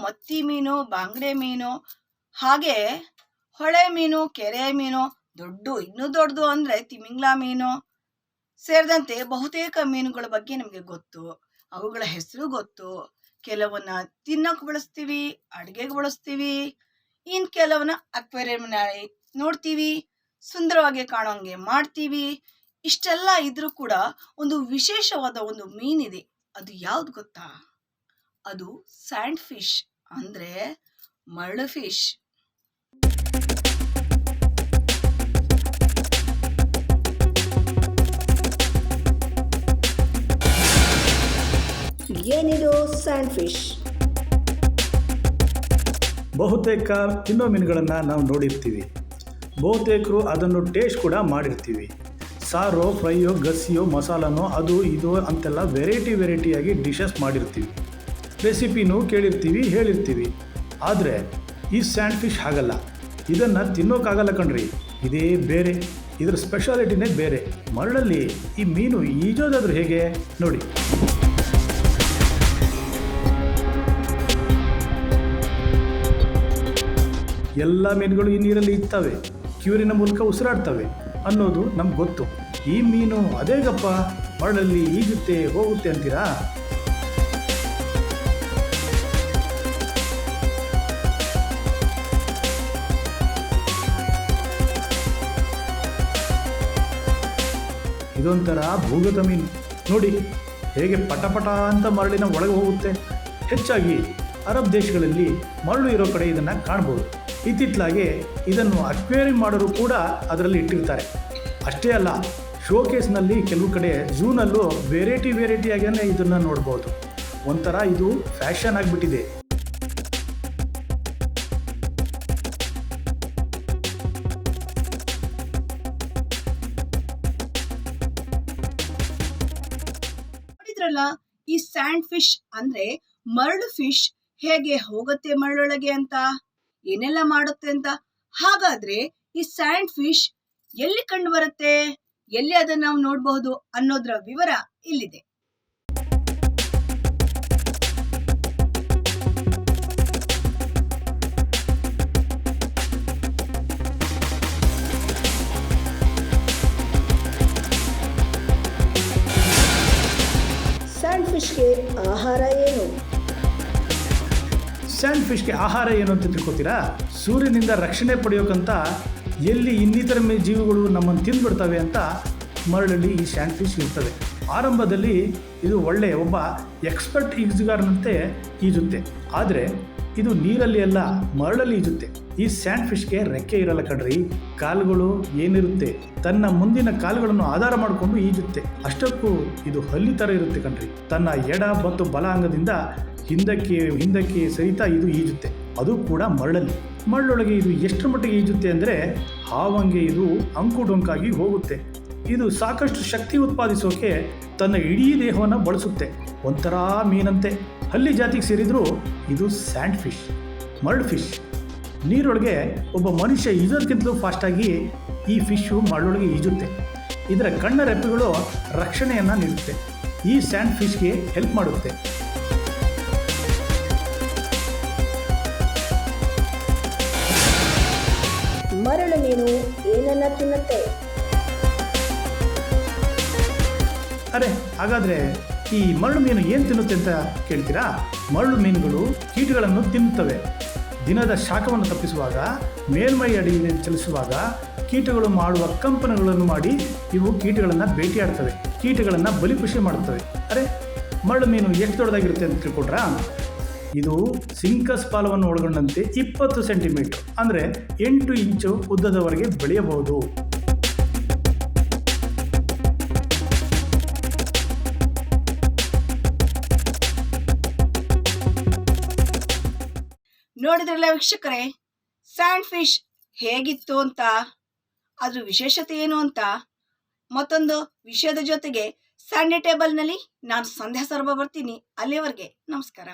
ಮತ್ತಿ ಮೀನು, ಬಾಂಗ್ಡೆ ಮೀನು, ಹಾಗೆ ಹೊಳೆ ಮೀನು, ಕೆರೆ ಮೀನು, ದೊಡ್ಡ, ಇನ್ನೂ ದೊಡ್ಡದು ಅಂದರೆ ತಿಮಿಂಗ್ಲ ಮೀನು ಸೇರಿದಂತೆ ಬಹುತೇಕ ಮೀನುಗಳ ಬಗ್ಗೆ ನಮಗೆ ಗೊತ್ತು. ಅವುಗಳ ಹೆಸರು ಗೊತ್ತು. ಕೆಲವನ್ನ ತಿನ್ನೋಕೆ ಬಳಸ್ತೀವಿ, ಅಡುಗೆಗೆ ಬಳಸ್ತೀವಿ ಇನ್ನು ಕೆಲವನ್ನ ಅಕ್ವೇರಿಯಂನಲ್ಲಿ ನೋಡ್ತೀವಿ, ಸುಂದರವಾಗಿ ಕಾಣೋಂಗೆ ಮಾಡ್ತೀವಿ. ಇಷ್ಟೆಲ್ಲ ಇದ್ರೂ ಕೂಡ ಒಂದು ವಿಶೇಷವಾದ ಒಂದು ಮೀನಿದೆ. ಅದು ಯಾವ್ದು ಗೊತ್ತಾ? ಅದು ಸ್ಯಾಂಡ್ ಫಿಶ್ ಅಂದರೆ ಮರಳು ಫಿಶ್. ಏನಿದು ಸ್ಯಾಂಡ್ ಫಿಶ್? ಬಹುತೇಕ ತಿನ್ನೋ ಮೀನುಗಳನ್ನು ನಾವು ನೋಡಿರ್ತೀವಿ. ಬಹುತೇಕರು ಅದನ್ನು ಟೇಸ್ಟ್ ಕೂಡ ಮಾಡಿರ್ತೀವಿ. ಸಾರೋ, ಫ್ರೈಯೋ ಗಸಿಯೋ ಮಸಾಲನೋ, ಅದು, ಇದು ಅಂತೆಲ್ಲ ವೆರೈಟಿ ವೆರೈಟಿಯಾಗಿ ಡಿಶಸ್ ಮಾಡಿರ್ತೀವಿ. ರೆಸಿಪಿನೂ ಕೇಳಿರ್ತೀವಿ, ಹೇಳಿರ್ತೀವಿ. ಆದರೆ, ಈ ಸ್ಯಾಂಡ್ ಫಿಶ್ ಆಗಲ್ಲ ಇದನ್ನು ತಿನ್ನೋಕ್ಕಾಗಲ್ಲ ಕಣ್ರಿ. ಇದೇ ಬೇರೆ. ಇದರ ಸ್ಪೆಷಾಲಿಟಿನೇ ಬೇರೆ. ಮರಳಲ್ಲಿ ಈ ಮೀನು ಈಜೋದಾದ್ರೂ ಹೇಗೆ? ನೋಡಿ. ಎಲ್ಲ ಮೀನುಗಳು ಈ ನೀರಲ್ಲಿ ಇರ್ತವೆ. ಕ್ಯೂರಿನ ಮೂಲಕ ಉಸಿರಾಡ್ತವೆ. ಅನ್ನೋದು ನಮ್ಗೆ ಗೊತ್ತು. ಈ ಮೀನು ಅದೇಗಪ್ಪ ಮರಳಲ್ಲಿ ಈಜುತ್ತೆ, ಹೋಗುತ್ತೆ ಅಂತೀರಾ? ಇದೊಂಥರ ಭೂಗತ ಮೀನು. ನೋಡಿ, ಹೇಗೆ ಪಟಪಟ ಅಂತ ಮರಳಿನ ಒಳಗೆ ಹೋಗುತ್ತೆ. ಹೆಚ್ಚಾಗಿ ಅರಬ್ ದೇಶಗಳಲ್ಲಿ ಮರಳು ಇರೋ ಕಡೆ ಇದನ್ನು ಕಾಣ್ಬೋದು. ಇತ್ತಿತ್ತಲಾಗೆ ಇದನ್ನು ಅಕ್ವೇರಿಯಂ ಮಾಡೋರು ಕೂಡ ಅದರಲ್ಲಿ ಇಟ್ಟಿರ್ತಾರೆ. ಅಷ್ಟೇ ಅಲ್ಲ ಶೋಕೇಸ್ನಲ್ಲಿ ಕೆಲವು ಕಡೆ ಝೂನಲ್ಲೂ ವೆರೈಟಿ ವೆರೈಟಿಯಾಗೇ ಇದನ್ನು ನೋಡ್ಬೋದು. ಒಂಥರ ಇದು ಫ್ಯಾಷನ್ ಆಗಿಬಿಟ್ಟಿದೆ. ಈ ಸ್ಯಾಂಡ್ ಫಿಶ್ ಅಂದ್ರೆ ಮರಳು ಫಿಶ್ ಹೇಗೆ ಹೋಗುತ್ತೆ ಮರಳೊಳಗೆ ಅಂತ? ಏನೆಲ್ಲ ಮಾಡುತ್ತೆ ಅಂತ? ಹಾಗಾದ್ರೆ ಈ ಸ್ಯಾಂಡ್ ಫಿಶ್ ಎಲ್ಲಿ ಕಂಡು ಬರುತ್ತೆ ಎಲ್ಲಿ ಅದನ್ನ ನಾವು ನೋಡಬಹುದು ಅನ್ನೋದ್ರ ವಿವರ ಇಲ್ಲಿದೆ. ಸ್ಯಾಂಡ್ ಫಿಶ್ಗೆ ಆಹಾರ ಏನು? ಸ್ಯಾಂಡ್ ಫಿಶ್ಗೆ ಆಹಾರ ಏನು ಅಂತ ತಿಳ್ಕೊತೀರಾ? ಸೂರ್ಯನಿಂದ ರಕ್ಷಣೆ ಪಡೆಯೋಕ್ಕಂತ ಎಲ್ಲಿ ಇನ್ನಿತರ ಜೀವಿಗಳು ನಮ್ಮನ್ನು ತಿಂದುಬಿಡ್ತವೆ ಅಂತ ಮರಳಲ್ಲಿ ಈ ಸ್ಯಾಂಡ್ ಫಿಶ್ ಇರ್ತದೆ ಆರಂಭದಲ್ಲಿ ಇದು ಒಳ್ಳೆಯ ಒಬ್ಬ ಎಕ್ಸ್ಪರ್ಟ್ ಈಜುಗಾರನಂತೆ ಈಜುತ್ತೆ. ಆದರೆ ಇದು ನೀರಲ್ಲಿ ಅಲ್ಲ, ಮರಳಲ್ಲಿ ಈಜುತ್ತೆ. ಈ ಸ್ಯಾಂಡ್ ಫಿಶ್ಗೆ ರೆಕ್ಕೆ ಇರಲ್ಲ ಕಣ್ರಿ. ಕಾಲುಗಳು ಏನಿರುತ್ತೆ? ತನ್ನ ಮುಂದಿನ ಕಾಲುಗಳನ್ನು ಆಧಾರ ಮಾಡಿಕೊಂಡು ಈಜುತ್ತೆ. ಅಷ್ಟಕ್ಕೂ ಇದು ಹಲ್ಲಿ ಥರ ಇರುತ್ತೆ ಕಣ್ರಿ. ತನ್ನ ಎಡ ಮತ್ತು ಬಲ ಅಂಗದಿಂದ ಹಿಂದಕ್ಕೆ ಹಿಂದಕ್ಕೆ ಸಹಿತ ಇದು ಈಜುತ್ತೆ. ಅದು ಕೂಡ ಮರಳಲ್ಲಿ. ಮರಳೊಳಗೆ ಇದು ಎಷ್ಟರ ಮಟ್ಟಿಗೆ ಈಜುತ್ತೆ ಅಂದರೆ ಹಾವಂಗೆ ಇದು ಅಂಕು ಡೊಂಕಾಗಿ ಹೋಗುತ್ತೆ. ಇದು ಸಾಕಷ್ಟು ಶಕ್ತಿ ಉತ್ಪಾದಿಸೋಕೆ ತನ್ನ ಇಡೀ ದೇಹವನ್ನು ಬಳಸುತ್ತೆ. ಒಂಥರ ಮೀನಂತೆ. ಹಲ್ಲಿ ಜಾತಿಗೆ ಸೇರಿದರೂ ಇದು ಸ್ಯಾಂಡ್ ಫಿಶ್, ಮರ್ಡ್ ಫಿಶ್. ನೀರೊಳಗೆ ಒಬ್ಬ ಮನುಷ್ಯ ಈಜೋದಕ್ಕಿಂತಲೂ ಫಾಸ್ಟಾಗಿ ಈ ಫಿಶ್ಶು ಮರಳೊಳಗೆ ಈಜುತ್ತೆ. ಇದರ ಕಣ್ಣ ರೆಪ್ಪೆಗಳು ರಕ್ಷಣೆಯನ್ನು ನೀಡುತ್ತೆ. ಈ ಸ್ಯಾಂಡ್ ಫಿಶ್ಗೆ ಹೆಲ್ಪ್ ಮಾಡುತ್ತೆ. ಮರಳು ಮೀನು ಏನನ್ನ ತಿನ್ನುತ್ತೆ? ಅರೆ, ಹಾಗಾದರೆ ಈ ಮರಳು ಮೀನು ಏನು ತಿನ್ನುತ್ತೆ ಅಂತ ಕೇಳ್ತೀರಾ? ಮರಳು ಮೀನುಗಳು ಕೀಟಗಳನ್ನು ತಿನ್ನುತ್ತವೆ. ದಿನದ ಶಾಖವನ್ನು ತಪ್ಪಿಸುವಾಗ, ಮೇಲ್ಮೈ ಅಡಿಯಲ್ಲಿ ಚಲಿಸುವಾಗ ಕೀಟಗಳು ಮಾಡುವ ಕಂಪನಗಳನ್ನು ಮಾಡಿ ಇವು ಕೀಟಗಳನ್ನು ಭೇಟಿಯಾಡ್ತವೆ ಕೀಟಗಳನ್ನು ಬಲಿಪುಷಿ ಮಾಡುತ್ತವೆ. ಅರೆ, ಮರಳು ಮೀನು ಎಷ್ಟು ದೊಡ್ಡದಾಗಿರುತ್ತೆ ಅಂತ ತಿಳ್ಕೊಟ್ರಾ ಇದು ಸಿಂಕಸ್ ಪಾಲವನ್ನು ಒಳಗೊಂಡಂತೆ ಇಪ್ಪತ್ತು ಸೆಂಟಿಮೀಟರ್, ಅಂದರೆ ಎಂಟು ಇಂಚು ಉದ್ದದವರೆಗೆ ಬೆಳೆಯಬಹುದು. ನೋಡಿದ್ರಲ್ಲ ವೀಕ್ಷಕರೇ? ಸ್ಯಾಂಡ್ ಫಿಶ್ ಹೇಗಿತ್ತು ಅಂತ? ಅದ್ರ ವಿಶೇಷತೆ ಏನು ಅಂತ? ಮತ್ತೊಂದು ವಿಷಯದ ಜೊತೆಗೆ ಸಂಡೇ ಟೇಬಲ್ನಲ್ಲಿ ನಾನು ಸಂಧ್ಯಾ ಸರ್ವ ಬರ್ತೀನಿ. ಅಲ್ಲಿವರೆಗೆ ನಮಸ್ಕಾರ.